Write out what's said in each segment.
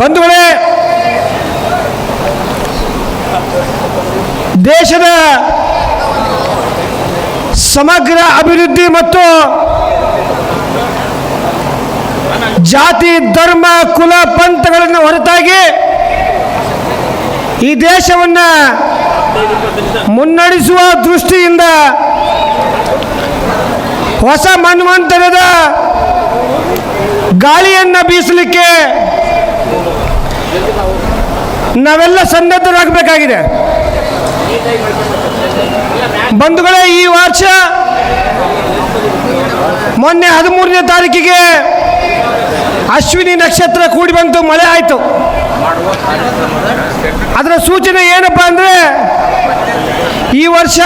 ಬಂಧುಗಳೇ, ದೇಶದ ಸಮಗ್ರ ಅಭಿವೃದ್ಧಿ ಮತ್ತು ಜಾತಿ, ಧರ್ಮ, ಕುಲ, ಪಂಥಗಳನ್ನು ಹೊರತಾಗಿ ಈ ದೇಶವನ್ನು ಮುನ್ನಡೆಸುವ ದೃಷ್ಟಿಯಿಂದ ಹೊಸ ಮನ್ವಂತರದ ಗಾಳಿಯನ್ನು ಬೀಸಲಿಕ್ಕೆ ನಾವೆಲ್ಲ ಸನ್ನದ್ಧರಾಗಬೇಕಾಗಿದೆ. ಬಂಧುಗಳೇ, ಈ ವರ್ಷ ಮೊನ್ನೆ ಹದಿಮೂರನೇ ತಾರೀಕಿಗೆ ಅಶ್ವಿನಿ ನಕ್ಷತ್ರ ಕೂಡಿ ಬಂತು, ಮಳೆ ಆಯಿತು. ಅದರ ಸೂಚನೆ ಏನಪ್ಪ ಅಂದರೆ, ಈ ವರ್ಷ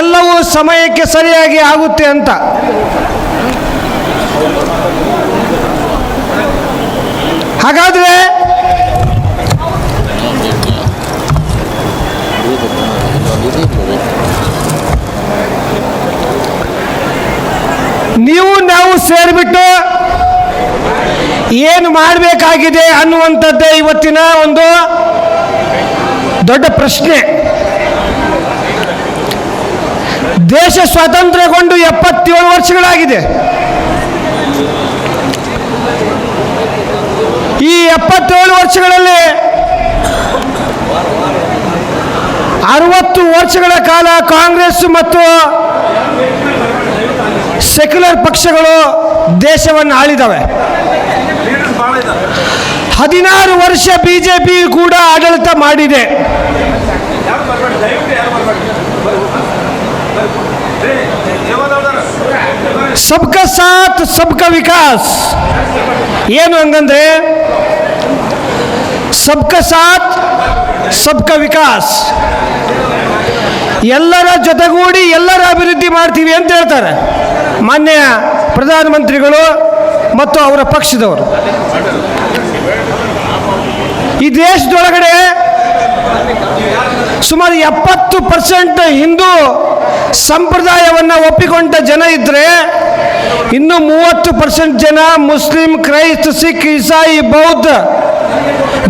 ಎಲ್ಲವೂ ಸಮಯಕ್ಕೆ ಸರಿಯಾಗಿ ಆಗುತ್ತೆ ಅಂತ. ಹಾಗಾದರೆ ನೀವು ನಾವು ಸೇರಿಬಿಟ್ಟು ಏನು ಮಾಡಬೇಕಾಗಿದೆ ಅನ್ನುವಂಥದ್ದೇ ಇವತ್ತಿನ ಒಂದು ದೊಡ್ಡ ಪ್ರಶ್ನೆ. ದೇಶ ಸ್ವಾತಂತ್ರ್ಯಗೊಂಡು ಎಪ್ಪತ್ತೇಳು ವರ್ಷಗಳಾಗಿದೆ. ಈ ಎಪ್ಪತ್ತೇಳು ವರ್ಷಗಳಲ್ಲಿ ಅರವತ್ತು ವರ್ಷಗಳ ಕಾಲ ಕಾಂಗ್ರೆಸ್ ಮತ್ತು ಸೆಕ್ಯುಲರ್ ಪಕ್ಷಗಳು ದೇಶವನ್ನು ಆಳಿದವೆ. ಹದಿನಾರು ವರ್ಷ ಬಿಜೆಪಿ ಕೂಡ ಆಡಳಿತ ಮಾಡಿದೆ. सबका ಸಾಥ್, ಸಬ್ಕ ವಿಕಾಸ್. ಏನು ಹಂಗಂದ್ರೆ ಸಬ್ಕ ಸಾಥ್, ಸಬ್ಕ ವಿಕಾಸ್. ಎಲ್ಲರ ಜೊತೆಗೂಡಿ ಎಲ್ಲರ ಅಭಿವೃದ್ಧಿ ಮಾಡ್ತೀವಿ ಅಂತ ಹೇಳ್ತಾರೆ. ಮಾನ್ಯ ಪ್ರಧಾನಮಂತ್ರಿಗಳು ಮತ್ತು ಅವರ ಪಕ್ಷದವರು. ಈ ದೇಶದೊಳಗಡೆ ಸುಮಾರು ಎಪ್ಪತ್ತು ಪರ್ಸೆಂಟ್ ಹಿಂದೂ ಸಂಪ್ರದಾಯವನ್ನು ಒಪ್ಪಿಕೊಂಡ ಜನ ಇದ್ದರೆ ಇನ್ನು ಮೂವತ್ತು ಪರ್ಸೆಂಟ್ ಜನ ಮುಸ್ಲಿಂ, ಕ್ರೈಸ್ತ, ಸಿಖ್, ಇಸಾಯಿ, ಬೌದ್ಧ,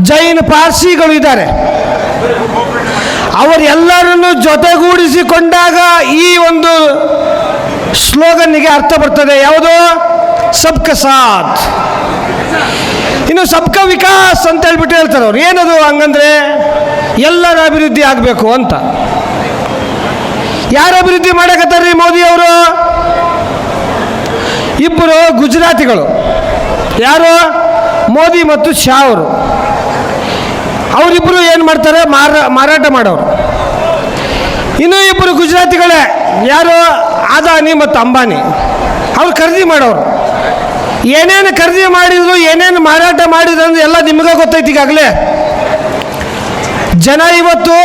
ಜೈನ್, ಪಾರ್ಸಿಗಳು ಇದ್ದಾರೆ. ಅವರೆಲ್ಲರನ್ನು ಜೊತೆಗೂಡಿಸಿಕೊಂಡಾಗ ಈ ಒಂದು ಸ್ಲೋಗನ್ನಿಗೆ ಅರ್ಥ ಬರ್ತದೆ. ಯಾವುದು? ಸಬ್ಕ ಸಾಥ್. ಇನ್ನು ಸಬ್ಕ ವಿಕಾಸ್ ಅಂತ ಹೇಳ್ಬಿಟ್ಟು ಹೇಳ್ತಾರೆ ಅವ್ರು. ಏನದು ಹಂಗಂದ್ರೆ? ಎಲ್ಲರ ಅಭಿವೃದ್ಧಿ ಆಗಬೇಕು ಅಂತ. ಯಾರು ಅಭಿವೃದ್ಧಿ ಮೋದಿ ಅವರು? ಇಬ್ಬರು ಗುಜರಾತಿಗಳು. ಯಾರು? ಮೋದಿ ಮತ್ತು ಶಾ ಅವರು. ಅವರಿಬ್ಬರು ಏನು ಮಾಡ್ತಾರೆ? ಮಾರ, ಮಾರಾಟ ಮಾಡೋರು. ಇನ್ನೂ ಇಬ್ಬರು ಗುಜರಾತಿಗಳೇ, ಯಾರು? ಅದಾನಿ ಮತ್ತು ಅಂಬಾನಿ. ಅವ್ರು ಖರೀದಿ ಮಾಡೋರು. ಏನೇನು ಖರೀದಿ ಮಾಡಿದ್ರು, ಏನೇನು ಮಾರಾಟ ಮಾಡಿದ್ರು ಅಂದ್ರೆ ಎಲ್ಲ ನಿಮಗೆ ಗೊತ್ತೈತಿ ಈಗಾಗಲೇ. ಜನ ಇವತ್ತು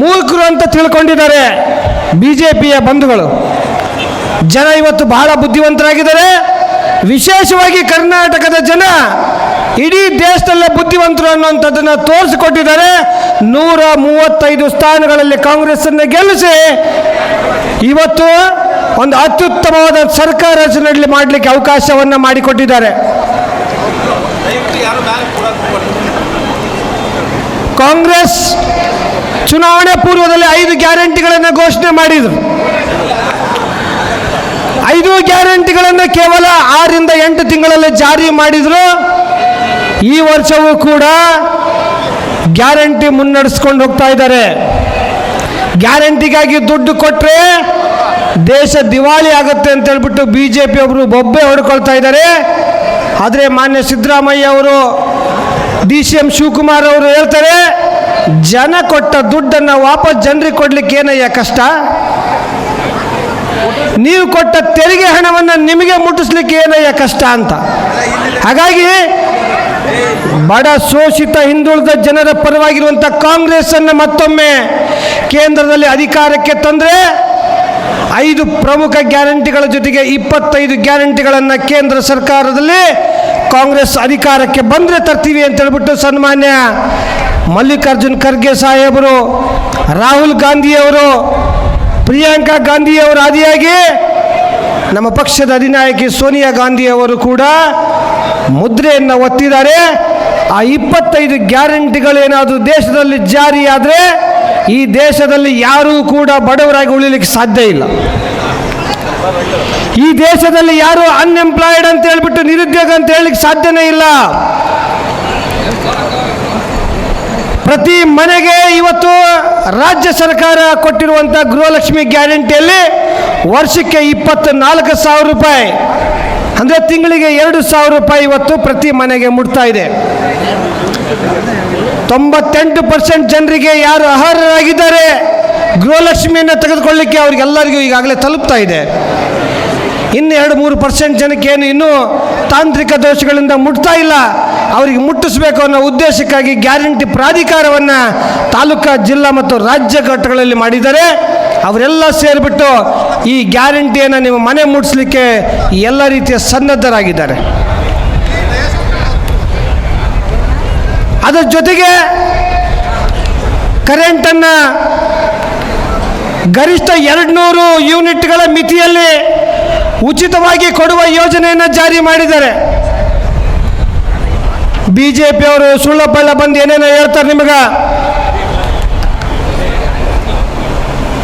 ಮೂರ್ಖರು ಅಂತ ತಿಳ್ಕೊಂಡಿದ್ದಾರೆ ಬಿ ಜೆ ಪಿಯ ಬಂಧುಗಳು. ಜನ ಇವತ್ತು ಬಹಳ ಬುದ್ಧಿವಂತರಾಗಿದ್ದಾರೆ. ವಿಶೇಷವಾಗಿ ಕರ್ನಾಟಕದ ಜನ ಇಡೀ ದೇಶದಲ್ಲೇ ಬುದ್ಧಿವಂತರು ಅನ್ನುವಂಥದ್ದನ್ನು ತೋರಿಸಿಕೊಟ್ಟಿದ್ದಾರೆ. ನೂರ ಮೂವತ್ತೈದು ಸ್ಥಾನಗಳಲ್ಲಿ ಕಾಂಗ್ರೆಸ್ಸನ್ನು ಗೆಲ್ಲಿಸಿ ಇವತ್ತು ಒಂದು ಅತ್ಯುತ್ತಮವಾದ ಸರ್ಕಾರ ರಚನೆ ಮಾಡಲಿಕ್ಕೆ ಅವಕಾಶವನ್ನು ಮಾಡಿಕೊಟ್ಟಿದ್ದಾರೆ. ಕಾಂಗ್ರೆಸ್ ಚುನಾವಣೆ ಪೂರ್ವದಲ್ಲಿ ಐದು ಗ್ಯಾರಂಟಿಗಳನ್ನು ಘೋಷಣೆ ಮಾಡಿದರು. ಐದು ಗ್ಯಾರಂಟಿಗಳನ್ನು ಕೇವಲ ಆರರಿಂದ ಎಂಟು ತಿಂಗಳಲ್ಲಿ ಜಾರಿ ಮಾಡಿದರು. ಈ ವರ್ಷವೂ ಕೂಡ ಗ್ಯಾರಂಟಿ ಮುನ್ನಡೆಸ್ಕೊಂಡು ಹೋಗ್ತಾ ಇದ್ದಾರೆ. ಗ್ಯಾರಂಟಿಗಾಗಿ ದುಡ್ಡು ಕೊಟ್ಟರೆ ದೇಶ ದಿವಾಳಿ ಆಗುತ್ತೆ ಅಂತ ಹೇಳ್ಬಿಟ್ಟು ಬಿ ಜೆ ಪಿ ಒಬ್ಬರು ಬೊಬ್ಬೆ ಹೊಡ್ಕೊಳ್ತಾ ಇದ್ದಾರೆ. ಆದರೆ ಮಾನ್ಯ ಸಿದ್ದರಾಮಯ್ಯ ಅವರು ಡಿ ಸಿ ಎಂ ಶಿವಕುಮಾರ್ ಅವರು ಹೇಳ್ತಾರೆ, ಜನ ಕೊಟ್ಟ ದುಡ್ಡನ್ನು ವಾಪಸ್ ಜನರಿಗೆ ಕೊಡ್ಲಿಕ್ಕೆ ಏನಯ್ಯ ಕಷ್ಟ? ನೀವು ಕೊಟ್ಟ ತೆರಿಗೆ ಹಣವನ್ನು ನಿಮಗೆ ಮುಟ್ಟಿಸ್ಲಿಕ್ಕೆ ಏನಯ್ಯ ಕಷ್ಟ ಅಂತ? ಹಾಗಾಗಿ, ಬಡ ಶೋಷಿತ ಹಿಂದುಳಿದ ಜನರ ಪರವಾಗಿರುವಂಥ ಕಾಂಗ್ರೆಸ್ಸನ್ನು ಮತ್ತೊಮ್ಮೆ ಕೇಂದ್ರದಲ್ಲಿ ಅಧಿಕಾರಕ್ಕೆ ತಂದರೆ, ಐದು ಪ್ರಮುಖ ಗ್ಯಾರಂಟಿಗಳ ಜೊತೆಗೆ ಇಪ್ಪತ್ತೈದು ಗ್ಯಾರಂಟಿಗಳನ್ನು ಕೇಂದ್ರ ಸರ್ಕಾರದಲ್ಲಿ ಕಾಂಗ್ರೆಸ್ ಅಧಿಕಾರಕ್ಕೆ ಬಂದರೆ ತರ್ತೀವಿ ಅಂತ ಹೇಳ್ಬಿಟ್ಟು ಸನ್ಮಾನ್ಯ ಮಲ್ಲಿಕಾರ್ಜುನ್ ಖರ್ಗೆ ಸಾಹೇಬರು, ರಾಹುಲ್ ಗಾಂಧಿಯವರು, ಪ್ರಿಯಾಂಕಾ ಗಾಂಧಿಯವರ ಆದಿಯಾಗಿ ನಮ್ಮ ಪಕ್ಷದ ಅಧಿನಾಯಕಿ ಸೋನಿಯಾ ಗಾಂಧಿ ಅವರು ಕೂಡ ಮುದ್ರೆಯನ್ನು ಒತ್ತಿದ್ದಾರೆ. ಆ ಇಪ್ಪತ್ತೈದು ಗ್ಯಾರಂಟಿಗಳೇನಾದರೂ ದೇಶದಲ್ಲಿ ಜಾರಿಯಾದರೆ ಈ ದೇಶದಲ್ಲಿ ಯಾರೂ ಕೂಡ ಬಡವರಾಗಿ ಉಳಿಲಿಕ್ಕೆ ಸಾಧ್ಯ ಇಲ್ಲ. ಈ ದೇಶದಲ್ಲಿ ಯಾರು ಅನ್ಎಂಪ್ಲಾಯ್ಡ್ ಅಂತ ಹೇಳ್ಬಿಟ್ಟು ನಿರುದ್ಯೋಗ ಅಂತ ಹೇಳಲಿಕ್ಕೆ ಸಾಧ್ಯನೇ ಇಲ್ಲ. ಪ್ರತಿ ಮನೆಗೆ ಇವತ್ತು ರಾಜ್ಯ ಸರ್ಕಾರ ಕೊಟ್ಟಿರುವಂಥ ಗೃಹಲಕ್ಷ್ಮಿ ಗ್ಯಾರಂಟಿಯಲ್ಲಿ ವರ್ಷಕ್ಕೆ ಇಪ್ಪತ್ನಾಲ್ಕು ಸಾವಿರ ರೂಪಾಯಿ, ಅಂದರೆ ತಿಂಗಳಿಗೆ ಎರಡು ಸಾವಿರ ರೂಪಾಯಿ ಇವತ್ತು ಪ್ರತಿ ಮನೆಗೆ ಮುಟ್ತಾ ಇದೆ. ತೊಂಬತ್ತೆಂಟು ಪರ್ಸೆಂಟ್ ಜನರಿಗೆ ಯಾರು ಅರ್ಹರಾಗಿದ್ದಾರೆ? ಗೃಹಲಕ್ಷ್ಮಿಯನ್ನು ತೆಗೆದುಕೊಳ್ಳಿಕ್ಕೆ ಅವ್ರಿಗೆಲ್ಲರಿಗೂ ಈಗಾಗಲೇ ತಲುಪ್ತಾ ಇದೆ. ಇನ್ನು ಎರಡು ಮೂರು ಪರ್ಸೆಂಟ್ ಜನಕ್ಕೆ ಏನು ಇನ್ನೂ ತಾಂತ್ರಿಕ ದೋಷಗಳಿಂದ ಮುಟ್ತಾ ಇಲ್ಲ. ಅವರಿಗೆ ಮುಟ್ಟಿಸಬೇಕು ಅನ್ನೋ ಉದ್ದೇಶಕ್ಕಾಗಿ ಗ್ಯಾರಂಟಿ ಪ್ರಾಧಿಕಾರವನ್ನು ತಾಲೂಕಾ, ಜಿಲ್ಲಾ ಮತ್ತು ರಾಜ್ಯ ಘಟ್ಟಗಳಲ್ಲಿ ಮಾಡಿದ್ದಾರೆ. ಅವರೆಲ್ಲ ಸೇರಿಬಿಟ್ಟು ಈ ಗ್ಯಾರಂಟಿಯನ್ನು ನಿಮ್ಮ ಮನೆ ಮುಟ್ಟಿಸ್ಲಿಕ್ಕೆ ಎಲ್ಲ ರೀತಿಯ ಸನ್ನದ್ಧರಾಗಿದ್ದಾರೆ. ಅದರ ಜೊತೆಗೆ ಕರೆಂಟನ್ನು ಗರಿಷ್ಠ ಎರಡು ನೂರು ಯೂನಿಟ್ಗಳ ಮಿತಿಯಲ್ಲಿ ಉಚಿತವಾಗಿ ಕೊಡುವ ಯೋಜನೆಯನ್ನು ಜಾರಿ ಮಾಡಿದ್ದಾರೆ. ಬಿ ಜೆ ಪಿಯವರು ಸುಳ್ಳಬಳ್ಳ ಬಂದು ಏನೇನೋ ಹೇಳ್ತಾರೆ ನಿಮಗೆ?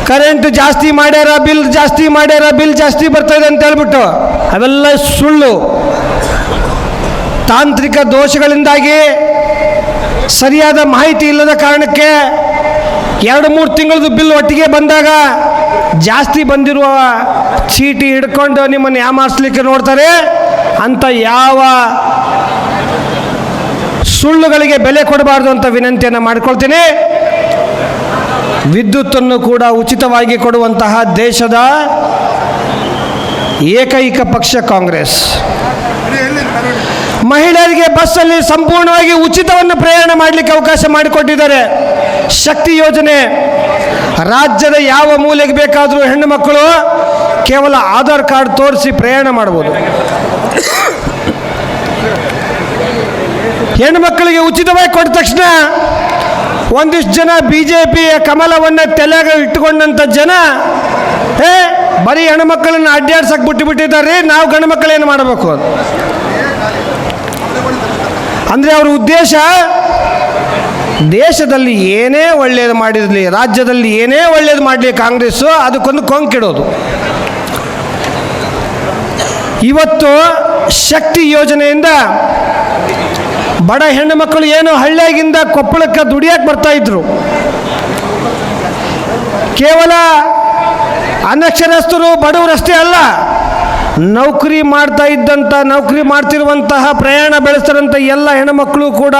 ಕರೆಂಟ್ ಜಾಸ್ತಿ ಮಾಡ್ಯಾರ, ಬಿಲ್ ಜಾಸ್ತಿ ಮಾಡ್ಯಾರ, ಬಿಲ್ ಜಾಸ್ತಿ ಬರ್ತದೆ ಅಂತ ಹೇಳ್ಬಿಟ್ಟು. ಅವೆಲ್ಲ ಸುಳ್ಳು. ತಾಂತ್ರಿಕ ದೋಷಗಳಿಂದಾಗಿ ಸರಿಯಾದ ಮಾಹಿತಿ ಇಲ್ಲದ ಕಾರಣಕ್ಕೆ ಎರಡು ಮೂರು ತಿಂಗಳದ್ದು ಬಿಲ್ ಒಟ್ಟಿಗೆ ಬಂದಾಗ ಜಾಸ್ತಿ ಬಂದಿರುವ ಚೀಟಿ ಹಿಡ್ಕೊಂಡು ನಿಮ್ಮನ್ನು ಯಾಮಾರಿಸ್ಲಿಕ್ಕೆ ನೋಡ್ತಾರೆ? ಅಂತ ಯಾವ ಸುಳ್ಳುಗಳಿಗೆ ಬೆಲೆ ಕೊಡಬಾರ್ದು ಅಂತ ವಿನಂತಿಯನ್ನು ಮಾಡಿಕೊಳ್ತೀನಿ. ವಿದ್ಯುತ್ತನ್ನು ಕೂಡ ಉಚಿತವಾಗಿ ಕೊಡುವಂತಹ ದೇಶದ ಏಕೈಕ ಪಕ್ಷ ಕಾಂಗ್ರೆಸ್. ಮಹಿಳೆಯರಿಗೆ ಬಸ್ಸಲ್ಲಿ ಸಂಪೂರ್ಣವಾಗಿ ಉಚಿತವನ್ನು ಪ್ರಯಾಣ ಮಾಡಲಿಕ್ಕೆ ಅವಕಾಶ ಮಾಡಿಕೊಟ್ಟಿದ್ದಾರೆ. ಶಕ್ತಿ ಯೋಜನೆ. ರಾಜ್ಯದ ಯಾವ ಮೂಲೆಗೆ ಬೇಕಾದರೂ ಹೆಣ್ಣು ಮಕ್ಕಳು ಕೇವಲ ಆಧಾರ್ ಕಾರ್ಡ್ ತೋರಿಸಿ ಪ್ರಯಾಣ ಮಾಡ್ಬೋದು. ಹೆಣ್ಣು ಮಕ್ಕಳಿಗೆ ಉಚಿತವಾಗಿ ಕೊಟ್ಟ ತಕ್ಷಣ ಒಂದಿಷ್ಟು ಜನ ಬಿ ಜೆ ಪಿಯ ಕಮಲವನ್ನು ತಲೆಗೆ ಇಟ್ಟುಕೊಂಡಂಥ ಜನ ಏ ಬರೀ ಹೆಣ್ಮಕ್ಕಳನ್ನು ಅಡ್ಡಾಡ್ಸಕ್ಕೆ ಬಿಟ್ಟು ಬಿಟ್ಟಿದ್ದಾರೆ ನಾವು ಗಂಡು ಮಕ್ಕಳೇನು ಮಾಡಬೇಕು? ಅಂದರೆ ಅವ್ರ ಉದ್ದೇಶ ದೇಶದಲ್ಲಿ ಏನೇ ಒಳ್ಳೆಯದು ಮಾಡಿರಲಿ, ರಾಜ್ಯದಲ್ಲಿ ಏನೇ ಒಳ್ಳೇದು ಮಾಡಲಿ ಕಾಂಗ್ರೆಸ್ಸು, ಅದಕ್ಕೊಂದು ಕೊಂಕಿಡೋದು. ಇವತ್ತು ಶಕ್ತಿ ಯೋಜನೆಯಿಂದ ಬಡ ಹೆಣ್ಣು ಮಕ್ಕಳು ಏನು ಹಳ್ಳಿಯಾಗಿಂದ ಕೊಪ್ಪಳಕ್ಕೆ ದುಡಿಯಕ್ಕೆ ಬರ್ತಾ ಇದ್ರು. ಕೇವಲ ಅನಕ್ಷರಸ್ಥರು ಬಡವರಷ್ಟೇ ಅಲ್ಲ ನೌಕರಿ ಮಾಡ್ತಾ ಇದ್ದಂಥ ನೌಕರಿ ಮಾಡ್ತಿರುವಂತಹ ಪ್ರಯಾಣ ಬೆಳೆಸ್ತಿರೋಂಥ ಎಲ್ಲ ಹೆಣ್ಣುಮಕ್ಕಳು ಕೂಡ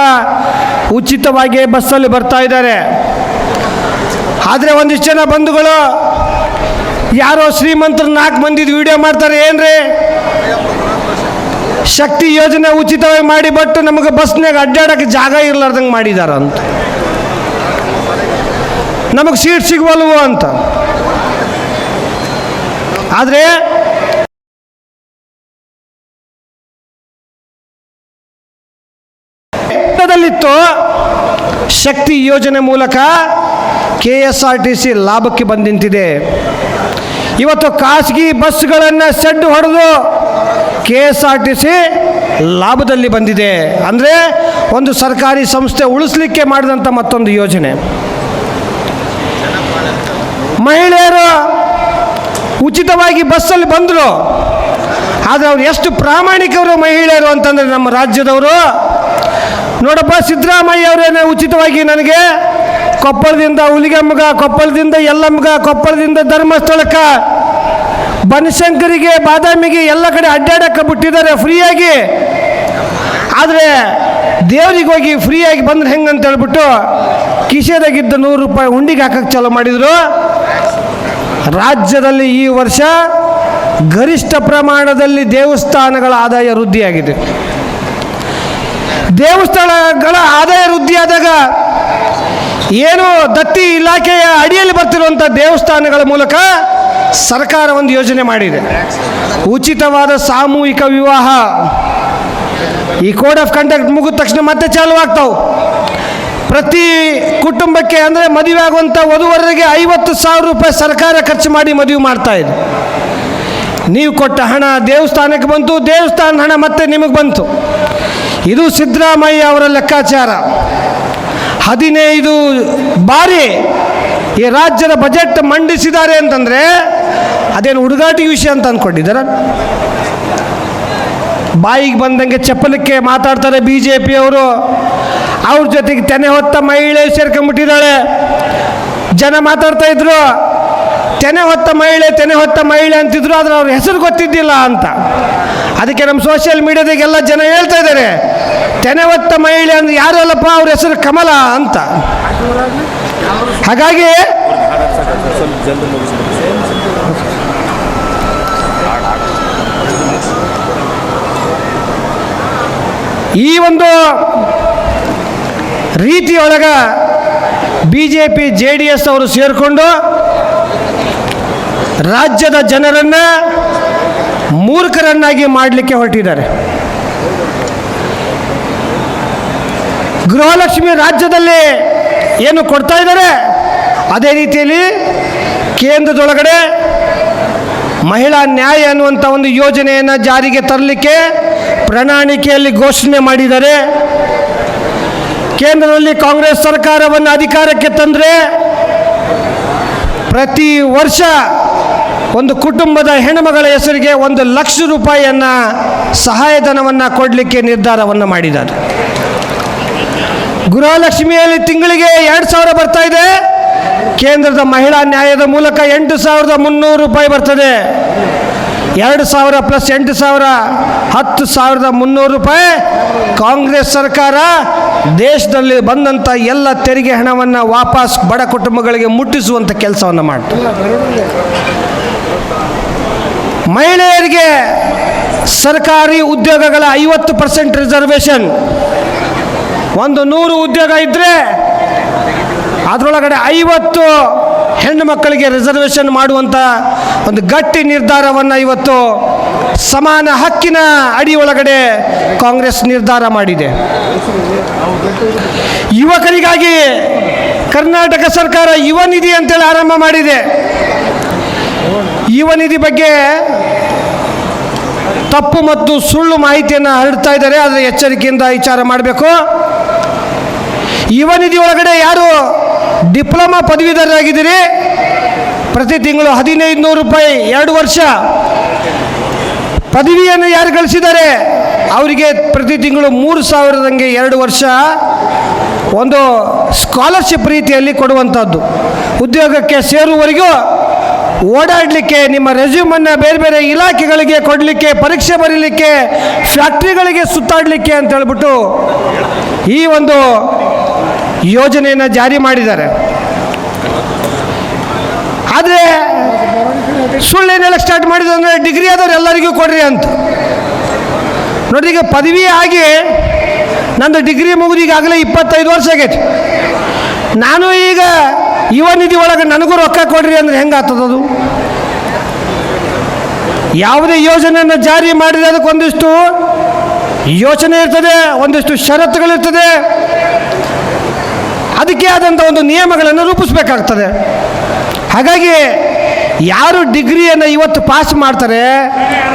ಉಚಿತವಾಗಿ ಬಸ್ಸಲ್ಲಿ ಬರ್ತಾ ಇದ್ದಾರೆ. ಆದರೆ ಒಂದಿಷ್ಟು ಜನ ಬಂಧುಗಳು, ಯಾರೋ ಶ್ರೀಮಂತರು ನಾಲ್ಕು ಮಂದಿದು ವಿಡಿಯೋ ಮಾಡ್ತಾರೆ, ಏನ್ರಿ? ಶಕ್ತಿ ಯೋಜನೆ ಉಚಿತವಾಗಿ ಮಾಡಿ ಬಟ್ಟು ನಮಗೆ ಬಸ್ನಾಗ ಅಡ್ಡಾಡಕ್ಕೆ ಜಾಗ ಇರ್ಲಾರ್ದಂಗೆ ಮಾಡಿದಾರ ಅಂತ. ನಮಗೆ ಸೀಟ್ ಸಿಗುವಲ್ವೋ ಅಂತ. ಆದರೆ ಿತ್ತು ಶಕ್ತಿ ಯೋಜನೆ ಮೂಲಕ K S R T C ಲಾಭಕ್ಕೆ ಬಂದಿಂತಿದೆ. ಇವತ್ತು ಖಾಸಗಿ ಬಸ್ಗಳನ್ನು ಸೆಡ್ ಹೊಡೆದು K S R T C ಲಾಭದಲ್ಲಿ ಬಂದಿದೆ. ಅಂದರೆ ಒಂದು ಸರ್ಕಾರಿ ಸಂಸ್ಥೆ ಉಳಿಸ್ಲಿಕ್ಕೆ ಮಾಡಿದಂಥ ಮತ್ತೊಂದು ಯೋಜನೆ. ಮಹಿಳೆಯರು ಉಚಿತವಾಗಿ ಬಸ್ಸಲ್ಲಿ ಬಂದರು. ಆದರೆ ಅವ್ರು ಎಷ್ಟು ಪ್ರಾಮಾಣಿಕರು ಮಹಿಳೆಯರು ಅಂತಂದರೆ ನಮ್ಮ ರಾಜ್ಯದವರು ನೋಡಪ್ಪ, ಸಿದ್ದರಾಮಯ್ಯ ಅವರೇನೇ ಉಚಿತವಾಗಿ ನನಗೆ ಕೊಪ್ಪಳದಿಂದ ಹುಲಿಗೆಮ್ಮಗ, ಕೊಪ್ಪಳದಿಂದ ಯಲ್ಲಮ್ಮಗ ಕೊಪ್ಪಳದಿಂದ ಧರ್ಮಸ್ಥಳಕ್ಕೆ, ಬನಶಂಕರಿಗೆ, ಬಾದಾಮಿಗೆ ಎಲ್ಲ ಕಡೆ ಅಡ್ಡಾಡಕ್ಕೆ ಬಿಟ್ಟಿದ್ದಾರೆ, ಫ್ರೀಯಾಗಿ. ಆದರೆ ದೇವರಿಗೆ ಹೋಗಿ ಫ್ರೀಯಾಗಿ ಬಂದ್ರೆ ಹೆಂಗೆ ಅಂತ ಹೇಳ್ಬಿಟ್ಟು ಕಿಶೆದಾಗಿದ್ದ ನೂರು ರೂಪಾಯಿ ಉಂಡಿಗೆ ಹಾಕಕ್ಕೆ ಚಾಲೂ ಮಾಡಿದರು. ರಾಜ್ಯದಲ್ಲಿ ಈ ವರ್ಷ ಗರಿಷ್ಠ ಪ್ರಮಾಣದಲ್ಲಿ ದೇವಸ್ಥಾನಗಳ ಆದಾಯ ವೃದ್ಧಿಯಾಗಿದೆ. ದೇವಸ್ಥಾನಗಳ ಆದಾಯ ವೃದ್ಧಿಯಾದಾಗ ಏನು ದತ್ತಿ ಇಲಾಖೆಯ ಅಡಿಯಲ್ಲಿ ಬರ್ತಿರುವಂಥ ದೇವಸ್ಥಾನಗಳ ಮೂಲಕ ಸರ್ಕಾರ ಒಂದು ಯೋಜನೆ ಮಾಡಿದೆ. ಉಚಿತವಾದ ಸಾಮೂಹಿಕ ವಿವಾಹ. ಈ ಕೋಡ್ ಆಫ್ ಕಂಡಕ್ಟ್ ಮುಗಿದ ತಕ್ಷಣ ಮತ್ತೆ ಚಾಲು ಆಗ್ತಾವೆ. ಪ್ರತಿ ಕುಟುಂಬಕ್ಕೆ ಅಂದರೆ ಮದುವೆ ಆಗುವಂಥ ವಧುವರರಿಗೆ ಐವತ್ತು ಸಾವಿರ ರೂಪಾಯಿ ಸರ್ಕಾರ ಖರ್ಚು ಮಾಡಿ ಮದುವೆ ಮಾಡ್ತಾ ಇದೆ. ನೀವು ಕೊಟ್ಟ ಹಣ ದೇವಸ್ಥಾನಕ್ಕೆ ಬಂತು, ದೇವಸ್ಥಾನದ ಹಣ ಮತ್ತೆ ನಿಮಗೆ ಬಂತು. ಇದು ಸಿದ್ದರಾಮಯ್ಯ ಅವರ ಲೆಕ್ಕಾಚಾರ. ಹದಿನೈದು ಬಾರಿ ಈ ರಾಜ್ಯದ ಬಜೆಟ್ ಮಂಡಿಸಿದ್ದಾರೆ ಅಂತಂದರೆ ಅದೇನು ಹುಡುಗಾಟಿ ವಿಷಯ ಅಂತ ಅಂದ್ಕೊಂಡಿದ್ದಾರ ಬಾಯಿಗೆ ಬಂದಂಗೆ ಚಪ್ಪಲಕ್ಕೆ ಮಾತಾಡ್ತಾರೆ ಬಿ ಜೆ ಪಿಯವರು ಅವ್ರ ಜೊತೆಗೆ ತೆನೆ ಹೊತ್ತ ಮಹಿಳೆ ಸೇರ್ಕೊಂಡ್ಬಿಟ್ಟಿದ್ದಾಳೆ. ಜನ ಮಾತಾಡ್ತಾ ಇದ್ರು. ತೆನೆ ಹೊತ್ತ ಮಹಿಳೆ, ತೆನೆ ಹೊತ್ತ ಮಹಿಳೆ ಅಂತಿದ್ರು, ಆದ್ರೆ ಅವ್ರ ಹೆಸರು ಗೊತ್ತಿದ್ದಿಲ್ಲ ಅಂತ. ಅದಕ್ಕೆ ನಮ್ಮ ಸೋಷಿಯಲ್ ಮೀಡಿಯಾದಾಗೆಲ್ಲ ಜನ ಹೇಳ್ತಾ ಇದ್ದಾರೆ. ತೆನೆ ಹೊತ್ತ ಮಹಿಳೆ ಅಂದ್ರೆ ಯಾರು ಅಲ್ಲಪ್ಪ? ಅವ್ರ ಹೆಸರು ಕಮಲ ಅಂತ. ಹಾಗಾಗಿ ಈ ಒಂದು ರೀತಿಯೊಳಗ B J P J D S ಅವರು ಸೇರಿಕೊಂಡು ರಾಜ್ಯದ ಜನರನ್ನು ಮೂರ್ಖರನ್ನಾಗಿ ಮಾಡಲಿಕ್ಕೆ ಹೊರಟಿದ್ದಾರೆ. ಗೃಹಲಕ್ಷ್ಮಿ ರಾಜ್ಯದಲ್ಲಿ ಏನು ಕೊಡ್ತಾ ಇದ್ದಾರೆ? ಅದೇ ರೀತಿಯಲ್ಲಿ ಕೇಂದ್ರದೊಳಗಡೆ ಮಹಿಳಾ ನ್ಯಾಯ ಅನ್ನುವಂಥ ಒಂದು ಯೋಜನೆಯನ್ನು ಜಾರಿಗೆ ತರಲಿಕ್ಕೆ ಪ್ರಣಾಳಿಕೆಯಲ್ಲಿ ಘೋಷಣೆ ಮಾಡಿದ್ದಾರೆ. ಕೇಂದ್ರದಲ್ಲಿ ಕಾಂಗ್ರೆಸ್ ಸರ್ಕಾರವನ್ನು ಅಧಿಕಾರಕ್ಕೆ ತಂದರೆ ಪ್ರತಿ ವರ್ಷ ಒಂದು ಕುಟುಂಬದ ಹೆಣ್ಣುಮಗಳ ಹೆಸರಿಗೆ ಒಂದು ಲಕ್ಷ ರೂಪಾಯಿಯನ್ನು ಸಹಾಯಧನವನ್ನು ಕೊಡಲಿಕ್ಕೆ ನಿರ್ಧಾರವನ್ನು ಮಾಡಿದ್ದಾರೆ. ಗೃಹಲಕ್ಷ್ಮಿಯಲ್ಲಿ ತಿಂಗಳಿಗೆ ಎರಡು ಸಾವಿರ ಬರ್ತಾ ಇದೆ. ಕೇಂದ್ರದ ಮಹಿಳಾ ನ್ಯಾಯದ ಮೂಲಕ ಎಂಟು ಸಾವಿರದ ಮುನ್ನೂರು ರೂಪಾಯಿ ಬರ್ತದೆ. ಎರಡು ಸಾವಿರ ಪ್ಲಸ್ ಎಂಟು ಸಾವಿರ, ಹತ್ತು ಸಾವಿರದ ಮುನ್ನೂರು ರೂಪಾಯಿ. ಕಾಂಗ್ರೆಸ್ ಸರ್ಕಾರ ದೇಶದಲ್ಲಿ ಬಂದಂಥ ಎಲ್ಲ ತೆರಿಗೆ ಹಣವನ್ನು ವಾಪಸ್ ಬಡ ಕುಟುಂಬಗಳಿಗೆ ಮುಟ್ಟಿಸುವಂಥ ಕೆಲಸವನ್ನು ಮಾಡ್ತಾರೆ ಮಹಿಳೆಯರಿಗೆ ಸರ್ಕಾರಿ ಉದ್ಯೋಗಗಳ ಐವತ್ತು ಪರ್ಸೆಂಟ್ ರಿಸರ್ವೇಷನ್. ಒಂದು ನೂರು ಉದ್ಯೋಗ ಇದ್ದರೆ ಅದರೊಳಗಡೆ ಐವತ್ತು ಹೆಣ್ಣು ಮಕ್ಕಳಿಗೆ ರಿಸರ್ವೇಷನ್ ಮಾಡುವಂಥ ಒಂದು ಗಟ್ಟಿ ನಿರ್ಧಾರವನ್ನು ಇವತ್ತು ಸಮಾನ ಹಕ್ಕಿನ ಅಡಿ ಒಳಗಡೆ ಕಾಂಗ್ರೆಸ್ ನಿರ್ಧಾರ ಮಾಡಿದೆ. ಯುವಕರಿಗಾಗಿ ಕರ್ನಾಟಕ ಸರ್ಕಾರ ಯುವ ನಿಧಿ ಅಂತೇಳಿ ಆರಂಭ ಮಾಡಿದೆ. ಯುವ ನಿಧಿ ಬಗ್ಗೆ ತಪ್ಪು ಮತ್ತು ಸುಳ್ಳು ಮಾಹಿತಿಯನ್ನು ಹರಡ್ತಾ ಇದ್ದಾರೆ. ಅದರ ಎಚ್ಚರಿಕೆಯಿಂದ ವಿಚಾರ ಮಾಡಬೇಕು. ಯುವ ನಿಧಿ ಒಳಗಡೆ ಯಾರು ಡಿಪ್ಲೊಮಾ ಪದವೀಧರರಾಗಿದ್ದೀರಿ? ಪ್ರತಿ ತಿಂಗಳು ಹದಿನೈದು ನೂರು ರೂಪಾಯಿ ಎರಡು ವರ್ಷ. ಪದವಿಯನ್ನು ಯಾರು ಗಳಿಸಿದ್ದಾರೆ? ಅವರಿಗೆ ಪ್ರತಿ ತಿಂಗಳು ಮೂರು ಸಾವಿರದಂಗೆ ಎರಡು ವರ್ಷ. ಒಂದು ಸ್ಕಾಲರ್ಶಿಪ್ ರೀತಿಯಲ್ಲಿ ಕೊಡುವಂಥದ್ದು ಉದ್ಯೋಗಕ್ಕೆ ಸೇರುವವರೆಗೂ ಓಡಾಡಲಿಕ್ಕೆ, ನಿಮ್ಮ ರೆಸ್ಯೂಮನ್ನು ಬೇರೆ ಬೇರೆ ಇಲಾಖೆಗಳಿಗೆ ಕೊಡಲಿಕ್ಕೆ, ಪರೀಕ್ಷೆ ಬರೀಲಿಕ್ಕೆ, ಫ್ಯಾಕ್ಟ್ರಿಗಳಿಗೆ ಸುತ್ತಾಡಲಿಕ್ಕೆ ಅಂತ ಹೇಳ್ಬಿಟ್ಟು ಈ ಒಂದು ಯೋಜನೆಯನ್ನು ಜಾರಿ ಮಾಡಿದ್ದಾರೆ. ಆದರೆ ಸುಳ್ಳೇನೆಲ್ಲ ಸ್ಟಾರ್ಟ್ ಮಾಡಿದ್ರು ಅಂದರೆ ಡಿಗ್ರಿ ಆದವ್ರು ಎಲ್ಲರಿಗೂ ಕೊಡ್ರಿ ಅಂತ. ನೋಡಿ ಈಗ ಪದವಿ ಆಗಿ ನಂದು ಡಿಗ್ರಿ ಮುಗಿದು ಈಗಾಗಲೇ ಇಪ್ಪತ್ತೈದು ವರ್ಷ ಆಗೈತೆ. ನಾನು ಈಗ ಯುವ ನಿಧಿ ಒಳಗೆ ನನಗೂ ರೊಕ್ಕ ಕೊಡ್ರಿ ಅಂದ್ರೆ ಹೆಂಗೆ ಆಗ್ತದದು ಯಾವುದೇ ಯೋಜನೆಯನ್ನು ಜಾರಿ ಮಾಡಿದರೆ ಅದಕ್ಕೆ ಒಂದಿಷ್ಟು ಯೋಚನೆ ಇರ್ತದೆ, ಒಂದಿಷ್ಟು ಷರತ್ತುಗಳಿರ್ತದೆ. ಅದಕ್ಕೆ ಆದಂಥ ಒಂದು ನಿಯಮಗಳನ್ನು ರೂಪಿಸಬೇಕಾಗ್ತದೆ. ಹಾಗಾಗಿ ಯಾರು ಡಿಗ್ರಿಯನ್ನು ಇವತ್ತು ಪಾಸ್ ಮಾಡ್ತಾರೆ,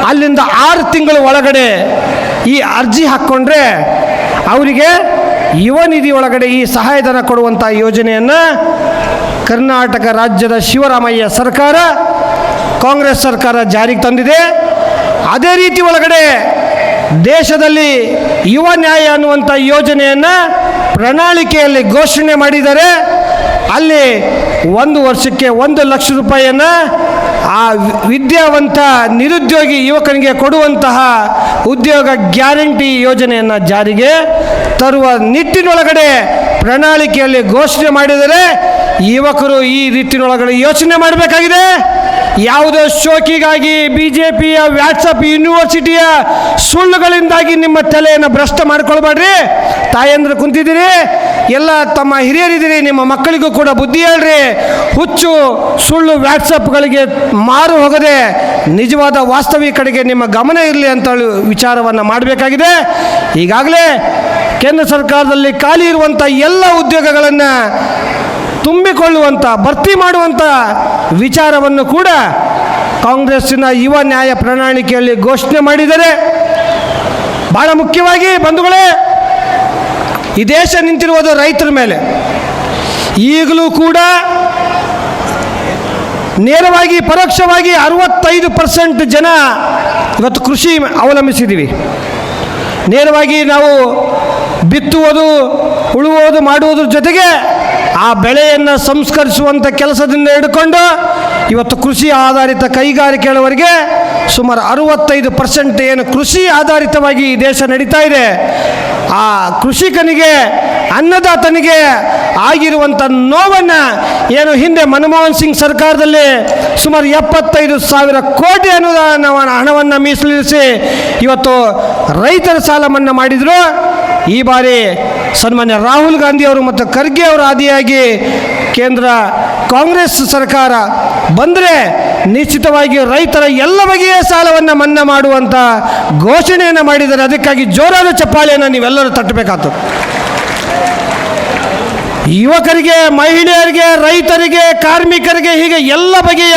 ಅಲ್ಲಿಂದ ಆರು ತಿಂಗಳ ಒಳಗಡೆ ಈ ಅರ್ಜಿ ಹಾಕ್ಕೊಂಡ್ರೆ ಅವರಿಗೆ ಯುವ ನಿಧಿ ಒಳಗಡೆ ಈ ಸಹಾಯಧನ ಕೊಡುವಂಥ ಯೋಜನೆಯನ್ನು ಕರ್ನಾಟಕ ರಾಜ್ಯದ ಶಿವರಾಮಯ್ಯ ಸರ್ಕಾರ ಕಾಂಗ್ರೆಸ್ ಸರ್ಕಾರ ಜಾರಿಗೆ ತಂದಿದೆ. ಅದೇ ರೀತಿ ಒಳಗಡೆ ದೇಶದಲ್ಲಿ ಯುವ ನ್ಯಾಯ ಅನ್ನುವಂಥ ಯೋಜನೆಯನ್ನು ಪ್ರಣಾಳಿಕೆಯಲ್ಲಿ ಘೋಷಣೆ ಮಾಡಿದರೆ ಅಲ್ಲಿ ಒಂದು ವರ್ಷಕ್ಕೆ ಒಂದು ಲಕ್ಷ ರೂಪಾಯಿಯನ್ನು ಆ ವಿದ್ಯಾವಂತ ನಿರುದ್ಯೋಗಿ ಯುವಕನಿಗೆ ಕೊಡುವಂತಹ ಉದ್ಯೋಗ ಗ್ಯಾರಂಟಿ ಯೋಜನೆಯನ್ನು ಜಾರಿಗೆ ತರುವ ನಿಟ್ಟಿನೊಳಗಡೆ ಪ್ರಣಾಳಿಕೆಯಲ್ಲಿ ಘೋಷಣೆ ಮಾಡಿದರೆ ಯುವಕರು ಈ ನಿಟ್ಟಿನೊಳಗಡೆ ಯೋಚನೆ ಮಾಡಬೇಕಾಗಿದೆ. ಯಾವುದೋ ಶೋಕಿಗಾಗಿ ಬಿ ಜೆ ಪಿಯ ವ್ಯಾಟ್ಸಪ್ ಯೂನಿವರ್ಸಿಟಿಯ ಸುಳ್ಳುಗಳಿಂದಾಗಿ ನಿಮ್ಮ ತಲೆಯನ್ನು ಭ್ರಷ್ಟ ಮಾಡ್ಕೊಳ್ಬೇಡ್ರಿ. ತಾಯಂದ್ರೆ ಕುಂತಿದ್ದೀರಿ. ಎಲ್ಲ ತಮ್ಮ ಹಿರಿಯರಿದ್ದೀರಿ. ನಿಮ್ಮ ಮಕ್ಕಳಿಗೂ ಕೂಡ ಬುದ್ಧಿ ಹೇಳ್ರಿ. ಹುಚ್ಚು ಸುಳ್ಳು ವ್ಯಾಟ್ಸಪ್ಗಳಿಗೆ ಮಾರು ಹೋಗದೆ ನಿಜವಾದ ವಾಸ್ತವಿಕತೆಗೆ ನಿಮ್ಮ ಗಮನ ಇರಲಿ ಅಂತ ವಿಚಾರವನ್ನು ಮಾಡಬೇಕಾಗಿದೆ. ಈಗಾಗಲೇ ಕೇಂದ್ರ ಸರ್ಕಾರದಲ್ಲಿ ಖಾಲಿ ಇರುವಂಥ ಎಲ್ಲ ಉದ್ಯೋಗಗಳನ್ನು ತುಂಬಿಕೊಳ್ಳುವಂಥ ಭರ್ತಿ ಮಾಡುವಂಥ ವಿಚಾರವನ್ನು ಕೂಡ ಕಾಂಗ್ರೆಸ್ಸಿನ ಯುವ ನ್ಯಾಯ ಪ್ರಣಾಳಿಕೆಯಲ್ಲಿ ಘೋಷಣೆ ಮಾಡಿದರೆ ಬಹಳ ಮುಖ್ಯವಾಗಿ ಬಂಧುಗಳೇ, ಈ ದೇಶ ನಿಂತಿರುವುದು ರೈತರ ಮೇಲೆ. ಈಗಲೂ ಕೂಡ ನೇರವಾಗಿ, ಪರೋಕ್ಷವಾಗಿ ಅರವತ್ತೈದು ಪರ್ಸೆಂಟ್ ಜನ ಇವತ್ತು ಕೃಷಿ ಅವಲಂಬಿಸಿದ್ದೀವಿ. ನೇರವಾಗಿ ನಾವು ಬಿತ್ತುವುದು, ಉಳುವುದು ಮಾಡುವುದ್ರ ಜೊತೆಗೆ ಆ ಬೆಳೆಯನ್ನು ಸಂಸ್ಕರಿಸುವಂಥ ಕೆಲಸದಿಂದ ಹಿಡ್ಕೊಂಡು ಇವತ್ತು ಕೃಷಿ ಆಧಾರಿತ ಕೈಗಾರಿಕೆಗಳವರೆಗೆ ಸುಮಾರು ಅರುವತ್ತೈದು ಪರ್ಸೆಂಟ್ ಏನು ಕೃಷಿ ಆಧಾರಿತವಾಗಿ ಈ ದೇಶ ನಡೀತಾ ಇದೆ. ಆ ಕೃಷಿಕನಿಗೆ, ಅನ್ನದಾತನಿಗೆ ಆಗಿರುವಂಥ ನೋವನ್ನು ಏನು ಹಿಂದೆ ಮನಮೋಹನ್ ಸಿಂಗ್ ಸರ್ಕಾರದಲ್ಲಿ ಸುಮಾರು ಎಪ್ಪತ್ತೈದು ಸಾವಿರ ಕೋಟಿ ಅನುದಾನ ಹಣವನ್ನು ಮೀಸಲಿರಿಸಿ ಇವತ್ತು ರೈತರ ಸಾಲ ಮನ್ನಾ ಮಾಡಿದರು. ಈ ಬಾರಿ ಸನ್ಮಾನ್ಯ ರಾಹುಲ್ ಗಾಂಧಿ ಅವರು ಮತ್ತು ಖರ್ಗೆ ಅವರು ಆದಿಯಾಗಿ ಕೇಂದ್ರ ಕಾಂಗ್ರೆಸ್ ಸರ್ಕಾರ ಬಂದರೆ ನಿಶ್ಚಿತವಾಗಿ ರೈತರ ಎಲ್ಲ ಬಗೆಯ ಸಾಲವನ್ನು ಮನ್ನಾ ಮಾಡುವಂಥ ಘೋಷಣೆಯನ್ನು ಮಾಡಿದ್ದಾರೆ. ಅದಕ್ಕಾಗಿ ಜೋರಾದ ಚಪ್ಪಾಳೆಯನ್ನು ನೀವೆಲ್ಲರೂ ತಟ್ಟಬೇಕಾಗ್ತದೆ ಯುವಕರಿಗೆ, ಮಹಿಳೆಯರಿಗೆ, ರೈತರಿಗೆ, ಕಾರ್ಮಿಕರಿಗೆ ಹೀಗೆ ಎಲ್ಲ ಬಗೆಯ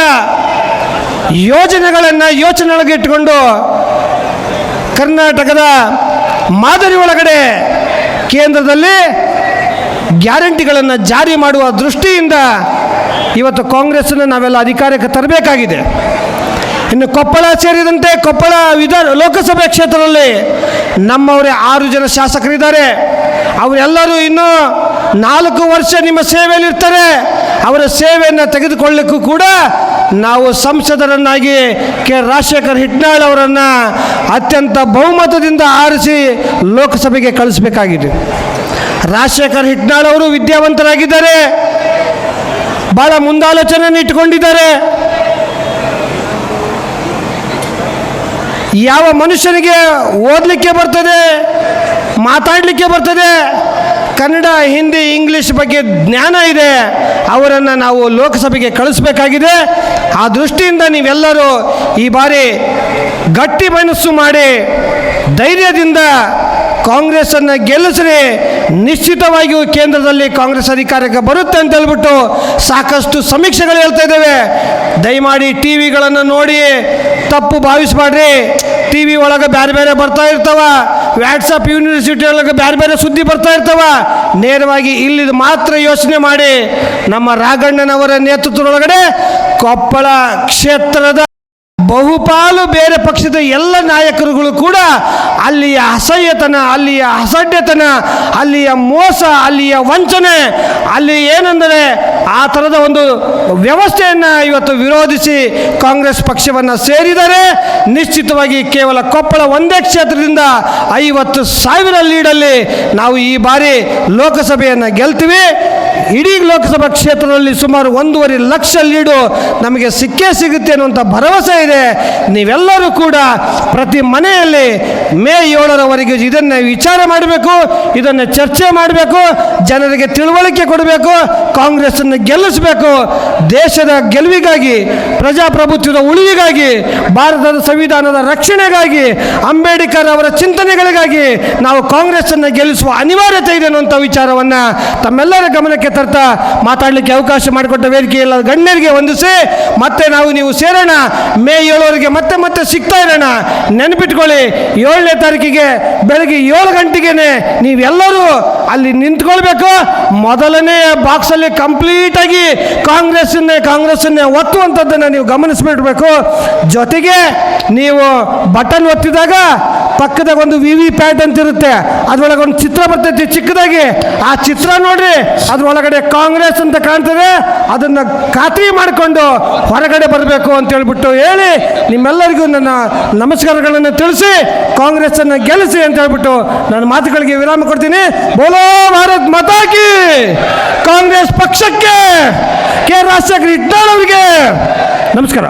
ಯೋಜನೆಗಳನ್ನು ಯೋಚನೆ ಇಟ್ಟುಕೊಂಡು ಕರ್ನಾಟಕದ ಮಾದರಿ ಒಳಗಡೆ ಕೇಂದ್ರದಲ್ಲಿ ಗ್ಯಾರಂಟಿಗಳನ್ನು ಜಾರಿ ಮಾಡುವ ದೃಷ್ಟಿಯಿಂದ ಇವತ್ತು ಕಾಂಗ್ರೆಸ್ಸನ್ನು ನಾವೆಲ್ಲ ಅಧಿಕಾರಕ್ಕೆ ತರಬೇಕಾಗಿದೆ. ಇನ್ನು ಕೊಪ್ಪಳ ಸೇರಿದಂತೆ ಕೊಪ್ಪಳ ವಿಧಾನ ಲೋಕಸಭೆ ಕ್ಷೇತ್ರದಲ್ಲಿ ನಮ್ಮವರೇ ಆರು ಜನ ಶಾಸಕರಿದ್ದಾರೆ. ಅವರೆಲ್ಲರೂ ಇನ್ನೂ ನಾಲ್ಕು ವರ್ಷ ನಿಮ್ಮ ಸೇವೆಯಲ್ಲಿ ಇರ್ತಾರೆ ಅವರ ಸೇವೆಯನ್ನು ತೆಗೆದುಕೊಳ್ಳಿಕ್ಕೂ ಕೂಡ ನಾವು ಸಂಸದರನ್ನಾಗಿ ಕೆ ರಾಜಶೇಖರ್ ಹಿಟ್ನಾಳ್ ಅವರನ್ನು ಅತ್ಯಂತ ಬಹುಮತದಿಂದ ಆರಿಸಿ ಲೋಕಸಭೆಗೆ ಕಳಿಸಬೇಕಾಗಿದೆ. ರಾಜಶೇಖರ್ ಹಿಟ್ನಾಳ್ ಅವರು ವಿದ್ಯಾವಂತರಾಗಿದ್ದಾರೆ. ಭಾಳ ಮುಂದಾಲೋಚನೆಯನ್ನು ಇಟ್ಟುಕೊಂಡಿದ್ದಾರೆ. ಯಾವ ಮನುಷ್ಯನಿಗೆ ಓದಲಿಕ್ಕೆ ಬರ್ತದೆ, ಮಾತಾಡಲಿಕ್ಕೆ ಬರ್ತದೆ, ಕನ್ನಡ, ಹಿಂದಿ, ಇಂಗ್ಲೀಷ್ ಬಗ್ಗೆ ಜ್ಞಾನ ಇದೆ, ಅವರನ್ನು ನಾವು ಲೋಕಸಭೆಗೆ ಕಳಿಸ್ಬೇಕಾಗಿದೆ. ಆ ದೃಷ್ಟಿಯಿಂದ ನೀವೆಲ್ಲರೂ ಈ ಬಾರಿ ಗಟ್ಟಿ ಮನಸ್ಸು ಮಾಡಿ, ಧೈರ್ಯದಿಂದ ಕಾಂಗ್ರೆಸ್ಸನ್ನು ಗೆಲ್ಲಿಸ್ರಿ. ನಿಶ್ಚಿತವಾಗಿಯೂ ಕೇಂದ್ರದಲ್ಲಿ ಕಾಂಗ್ರೆಸ್ ಅಧಿಕಾರಕ್ಕೆ ಬರುತ್ತೆ ಅಂತ ಹೇಳ್ಬಿಟ್ಟು ಸಾಕಷ್ಟು ಸಮೀಕ್ಷೆಗಳು ಹೇಳ್ತಾ ಇದ್ದೇವೆ. ದಯಮಾಡಿ ಟಿ ವಿಗಳನ್ನು ನೋಡಿ ತಪ್ಪು ಭಾವಿಸ್ಬೇಡ್ರಿ. ಟಿ ವಿ ಒಳಗೆ ಬೇರೆ ಬೇರೆ ಬರ್ತಾ ಇರ್ತಾವ. ವ್ಯಾಟ್ಸಪ್ ಯೂನಿವರ್ಸಿಟಿ ಒಳಗೆ ಬೇರೆ ಬೇರೆ ಸುದ್ದಿ ಬರ್ತಾ ಇರ್ತಾವ. ನೇರವಾಗಿ ಇಲ್ಲಿದು ಮಾತ್ರ ಯೋಚನೆ ಮಾಡಿ ನಮ್ಮ ರಾಘಣ್ಣನವರ ನೇತೃತ್ವದೊಳಗಡೆ ಕೊಪ್ಪಳ ಕ್ಷೇತ್ರದ ಬಹುಪಾಲು ಬೇರೆ ಪಕ್ಷದ ಎಲ್ಲ ನಾಯಕರುಗಳು ಕೂಡ ಅಲ್ಲಿಯ ಅಸಹ್ಯತನ, ಅಲ್ಲಿಯ ಅಸಡ್ಡೆತನ, ಅಲ್ಲಿಯ ಮೋಸ, ಅಲ್ಲಿಯ ವಂಚನೆ, ಅಲ್ಲಿ ಏನೆಂದರೆ ಆ ಥರದ ಒಂದು ವ್ಯವಸ್ಥೆಯನ್ನು ಇವತ್ತು ವಿರೋಧಿಸಿ ಕಾಂಗ್ರೆಸ್ ಪಕ್ಷವನ್ನು ಸೇರಿದರೆ ನಿಶ್ಚಿತವಾಗಿ ಕೇವಲ ಕೊಪ್ಪಳ ಒಂದೇ ಕ್ಷೇತ್ರದಿಂದ ಐವತ್ತು ಸಾವಿರ ಲೀಡಲ್ಲಿ ನಾವು ಈ ಬಾರಿ ಲೋಕಸಭೆಯನ್ನು ಗೆಲ್ತೀವಿ. ಇಡೀ ಲೋಕಸಭಾ ಕ್ಷೇತ್ರದಲ್ಲಿ ಸುಮಾರು ಒಂದೂವರೆ ಲಕ್ಷ ಲೀಡು ನಮಗೆ ಸಿಕ್ಕೇ ಸಿಗುತ್ತೆ ಅನ್ನುವಂಥ ಭರವಸೆ ಇದೆ. ನೀವೆಲ್ಲರೂ ಕೂಡ ಪ್ರತಿ ಮನೆಯಲ್ಲಿ ಮೇ ಏಳರವರೆಗೆ ಇದನ್ನು ವಿಚಾರ ಮಾಡಬೇಕು, ಇದನ್ನು ಚರ್ಚೆ ಮಾಡಬೇಕು, ಜನರಿಗೆ ತಿಳುವಳಿಕೆ ಕೊಡಬೇಕು, ಕಾಂಗ್ರೆಸ್ಸನ್ನು ಗೆಲ್ಲಿಸಬೇಕು, ದೇಶದ ಗೆಲುವಿಗಾಗಿ, ಪ್ರಜಾಪ್ರಭುತ್ವದ ಉಳಿವಿಗಾಗಿ, ಭಾರತದ ಸಂವಿಧಾನದ ರಕ್ಷಣೆಗಾಗಿ, ಅಂಬೇಡ್ಕರ್ ಅವರ ಚಿಂತನೆಗಳಿಗಾಗಿ ನಾವು ಕಾಂಗ್ರೆಸ್ಸನ್ನು ಗೆಲ್ಲಿಸುವ ಅನಿವಾರ್ಯತೆ ಇದೆ ಅನ್ನುವಂಥ ವಿಚಾರವನ್ನು ತಮ್ಮೆಲ್ಲರ ಗಮನಕ್ಕೆ ತರ್ತಾ ಮಾತಾಡಲಿಕ್ಕೆ ಅವಕಾಶ ಮಾಡಿಕೊಟ್ಟ ವೇದಿಕೆಯಲ್ಲ ಗಣ್ಯರಿಗೆ ವಂದಿಸಿ, ಮತ್ತೆ ನಾವು ನೀವು ಸೇರೋಣ. ಮೇ ಏಳವರೆಗೆ ಮತ್ತೆ ಮತ್ತೆ ಸಿಗ್ತಾ ಇರೋಣ. ನೆನಪಿಟ್ಕೊಳ್ಳಿ, ಏಳನೇ ತಾರೀಕಿಗೆ ಬೆಳಗ್ಗೆ ಏಳು ಗಂಟೆಗೆ ನೀವೆಲ್ಲರೂ ಅಲ್ಲಿ ನಿಂತ್ಕೊಳ್ಬೇಕು. ಮೊದಲನೇ ಬಾಕ್ಸಲ್ಲಿ ಕಂಪ್ಲೀಟಾಗಿ ಕಾಂಗ್ರೆಸ್ಸನ್ನೇ ಕಾಂಗ್ರೆಸ್ಸನ್ನೇ ಒತ್ತುವಂಥದ್ದನ್ನು ನೀವು ಗಮನಿಸ್ಬಿಡ್ಬೇಕು. ಜೊತೆಗೆ ನೀವು ಬಟನ್ ಒತ್ತಿದಾಗ ಪಕ್ಕದಾಗ ಒಂದು ವಿ ವಿ ಪ್ಯಾಟ್ ಅಂತ ಇರುತ್ತೆ ಅದ್ರೊಳಗೆ ಒಂದು ಚಿತ್ರ ಬರ್ತೈತಿ ಚಿಕ್ಕದಾಗಿ. ಆ ಚಿತ್ರ ನೋಡ್ರಿ, ಅದ್ರೊಳಗಡೆ ಕಾಂಗ್ರೆಸ್ ಅಂತ ಕಾಣ್ತದೆ. ಅದನ್ನು ಖಾತ್ರಿ ಮಾಡಿಕೊಂಡು ಹೊರಗಡೆ ಬರಬೇಕು ಅಂತ ಹೇಳ್ಬಿಟ್ಟು ಹೇಳಿ ನಿಮ್ಮೆಲ್ಲರಿಗೂ ನನ್ನ ನಮಸ್ಕಾರಗಳನ್ನು ತಿಳಿಸಿ, ಕಾಂಗ್ರೆಸ್ಸನ್ನು ಗೆಲ್ಲಿಸಿ ಅಂತ ಹೇಳ್ಬಿಟ್ಟು ನನ್ನ ಮಾತುಗಳಿಗೆ ವಿರಾಮ ಕೊಡ್ತೀನಿ. ಬೋಲೋ ಭಾರತ್ ಮತಾಕಿ ಕಾಂಗ್ರೆಸ್ ಪಕ್ಷಕ್ಕೆ, ಕೆ ರಾಜಶೇಖರ್ ಇಟ್ಟಾಳ್ ಅವರಿಗೆ ನಮಸ್ಕಾರ.